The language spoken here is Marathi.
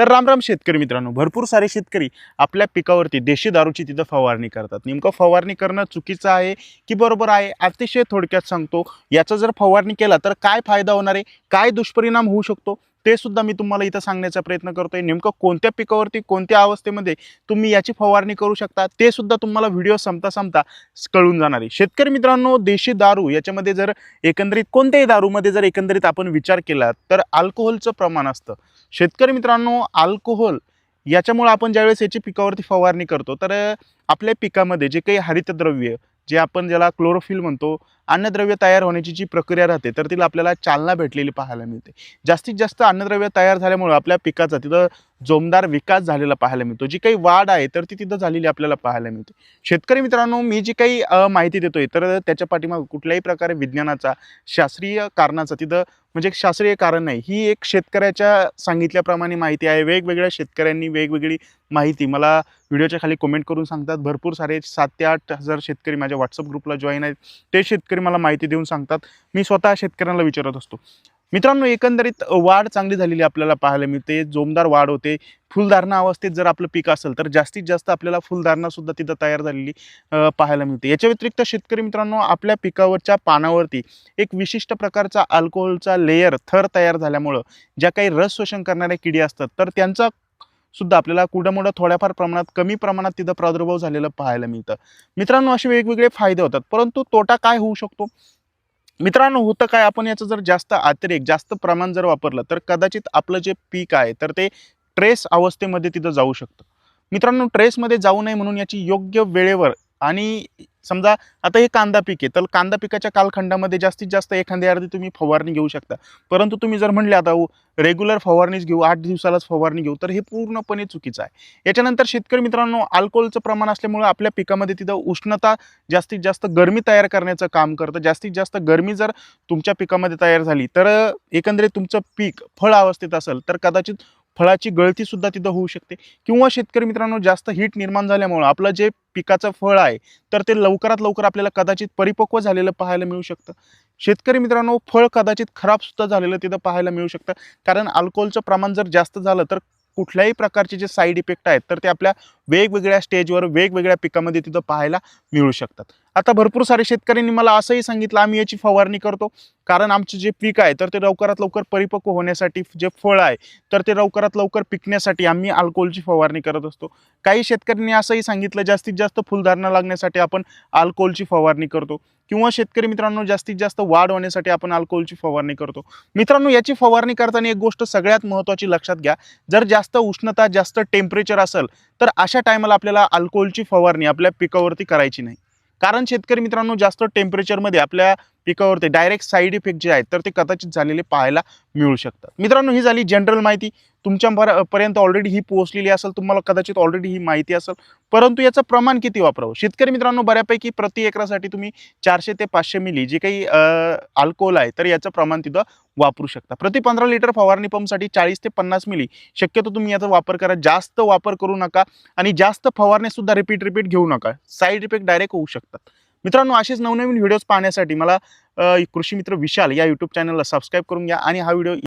तर रामराम शेतकरी मित्रांनो भरपूर सारे शेतकरी आपल्या पिकावरती देशी दारूची तिथं फवारणी करतात. नेमकं फवारणी करणं चुकीचं आहे की बरोबर आहे? अतिशय थोडक्यात सांगतो. याचा जर फवारणी केला तर काय फायदा होणार आहे? काय दुष्परिणाम होऊ शकतो? ते सुद्धा मी तुम्हाला इथं सांगण्याचा प्रयत्न करतोय. नेमकं कोणत्या पिकावरती कोणत्या अवस्थेमध्ये तुम्ही याची फवारणी करू शकता ते सुद्धा तुम्हाला व्हिडिओ संपता संपता कळून जाणार आहे. शेतकरी मित्रांनो देशी दारू याच्यामध्ये जर एकंदरीत कोणत्याही दारूमध्ये जर एकंदरीत आपण विचार केला तर अल्कोहोलचं प्रमाण असतं. शेतकरी मित्रांनो अल्कोहोल याच्यामुळे आपण ज्यावेळेस याची पिकावरती फवारणी करतो तर आपल्या पिकामध्ये जे काही हरितद्रव्य जे आपण ज्याला क्लोरोफिल म्हणतो अन्नद्रव्य तयार होण्याची जी प्रक्रिया राहते तर तिला आपल्याला चालना भेटलेली पाहायला मिळते. जास्तीत जास्त अन्नद्रव्य तयार झाल्यामुळे आपल्या पिकाचा तिथं जोमदार विकास झालेला पाहायला मिळतो. जी काही वाढ आहे तर ती तिथं झालेली आपल्याला पाहायला मिळते. शेतकरी मित्रांनो मी जी काही माहिती देतोय तर त्याच्या पाठीमाग कुठल्याही प्रकारे विज्ञानाचा शास्त्रीय कारणाचा तिथं म्हणजे एक शास्त्रीय कारण नाही. ही एक शेतकऱ्याच्या सांगितल्याप्रमाणे माहिती आहे. वेगवेगळ्या शेतकऱ्यांनी वेगवेगळी माहिती मला व्हिडिओच्या खाली कमेंट करून सांगतात. भरपूर सारे सात ते आठ हजार शेतकरी माझ्या व्हॉट्सअप ग्रुपला जॉईन आहेत. ते शेतकरी मला माहिती देऊन सांगतात. मी स्वतः शेतकऱ्यांना विचारत असतो. मित्रांनो एकंदरीत वाढ चांगली झालेली आपल्याला पाहायला मिळते. जोमदार वाढ होते. फुलधारणा अवस्थेत जर आपलं पीक असेल तर जास्तीत जास्त आपल्याला फुलधारणासुद्धा तिथं तयार झालेली पाहायला मिळते. याच्या व्यतिरिक्त शेतकरी मित्रांनो आपल्या पिकावरच्या पानावरती एक विशिष्ट प्रकारचा अल्कोहोलचा लेयर थर तयार झाल्यामुळं ज्या काही रस शोषण करणाऱ्या किडी असतात तर त्यांचा सुद्धा आपल्याला कुठं थोड्याफार प्रमाणात कमी प्रमाणात तिथं प्रादुर्भाव झालेला पाहायला मिळतं. मित्रांनो असे वेगवेगळे फायदे होतात परंतु तोटा काय होऊ शकतो? मित्रांनो होतं काय? आपण याचं जर जास्त अतिरेक जास्त प्रमाण जर वापरलं तर कदाचित आपलं जे पीक आहे तर ते ट्रेस अवस्थेमध्ये तिथं जाऊ शकतं. मित्रांनो ट्रेसमध्ये जाऊ नये म्हणून याची योग्य वेळेवर आणि समजा आता हे कांदा पीक आहे तर कांदा पिकाच्या कालखंडामध्ये जास्तीत जास्त एखाद्या अर्धी तुम्ही फवारणी घेऊ शकता. परंतु तुम्ही जर म्हणले आता रेग्युलर फवारणीच घेऊ आठ दिवसालाच फवारणी घेऊ तर हे पूर्णपणे चुकीचं आहे. याच्यानंतर शेतकरी मित्रांनो अल्कोहोलचं प्रमाण असल्यामुळे आपल्या पिकामध्ये तिथं उष्णता जास्तीत जास्त गरमी तयार करण्याचं काम करतं. जास्तीत जास्त गरमी जर तुमच्या पिकामध्ये तयार झाली तर एकंदरीत तुमचं पीक फळ अवस्थेत असेल तर कदाचित फळाची गळती सुद्धा तिथं होऊ शकते. किंवा शेतकरी मित्रांनो जास्त हीट निर्माण झाल्यामुळं आपलं जे पिकाचं फळ आहे तर ते लवकरात लवकर आपल्याला कदाचित परिपक्व झालेलं पाहायला मिळू शकतं. शेतकरी मित्रांनो फळ कदाचित खराब सुद्धा झालेलं तिथं पाहायला मिळू शकतं. कारण अल्कोहोलचं प्रमाण जर जास्त झालं तर कुठल्याही प्रकारचे जे साईड इफेक्ट आहेत तर ते आपल्या वेगवेगळ्या स्टेजवर वेगवेगळ्या पिकामध्ये तिथं पाहायला मिळू शकतात. आता भरपूर सारे शेतकऱ्यांनी मला असंही सांगितलं आम्ही याची फवारणी करतो. कारण आमचं जे पीक आहे तर ते लवकरात लवकर परिपक्व होण्यासाठी जे फळ आहे तर ते लवकरात लवकर पिकण्यासाठी आम्ही अल्कोहोलची फवारणी करत असतो. काही शेतकऱ्यांनी असंही सांगितलं जास्तीत जास्त फुलधारणा लागण्यासाठी आपण अल्कोहोलची फवारणी करतो. किंवा शेतकरी मित्रांनो जास्तीत जास्त वाढ होण्यासाठी आपण अल्कोहोलची फवारणी करतो. मित्रांनो याची फवारणी करताना एक गोष्ट सगळ्यात महत्त्वाची लक्षात घ्या. जर जास्त उष्णता जास्त टेम्परेचर असेल तर अशा टायमाला आपल्याला अल्कोहोलची फवारणी आपल्या पिकावरती करायची नाही. कारण शेतकरी मित्रांनो जास्त टेम्परेचरमध्ये आपल्या पिकावरती डायरेक्ट साईड इफेक्ट जे आहेत तर ते कदाचित झालेले पाहायला मिळू शकतात. मित्रांनो ही झाली जनरल माहिती. तुमच्या पर्यंत ऑलरेडी ही पोहोचलेली असेल तुम्हाला कदाचित ऑलरेडी ही माहिती असेल. परंतु याचं प्रमाण किती वापरावं? शेतकरी मित्रांनो बऱ्यापैकी प्रति एकरासाठी तुम्ही चारशे ते पाचशे मिली जे काही अल्कोहोल आहे तर याचं प्रमाण तिथं वापरू शकता. प्रति पंधरा लिटर फवारणी पंपसाठी चाळीस ते पन्नास मिली. शक्यतो तुम्ही याचा वापर करा. जास्त वापर करू नका आणि जास्त फवारणी सुद्धा रिपीट रिपीट घेऊ नका. साईड इफेक्ट डायरेक्ट होऊ शकतात. मित्रांनो असेच नवनवीन व्हिडिओज पाहण्यासाठी मला कृषी मित्र विशाल या यूट्यूब चॅनलला सबस्क्राईब करून घ्या आणि हा व्हिडिओ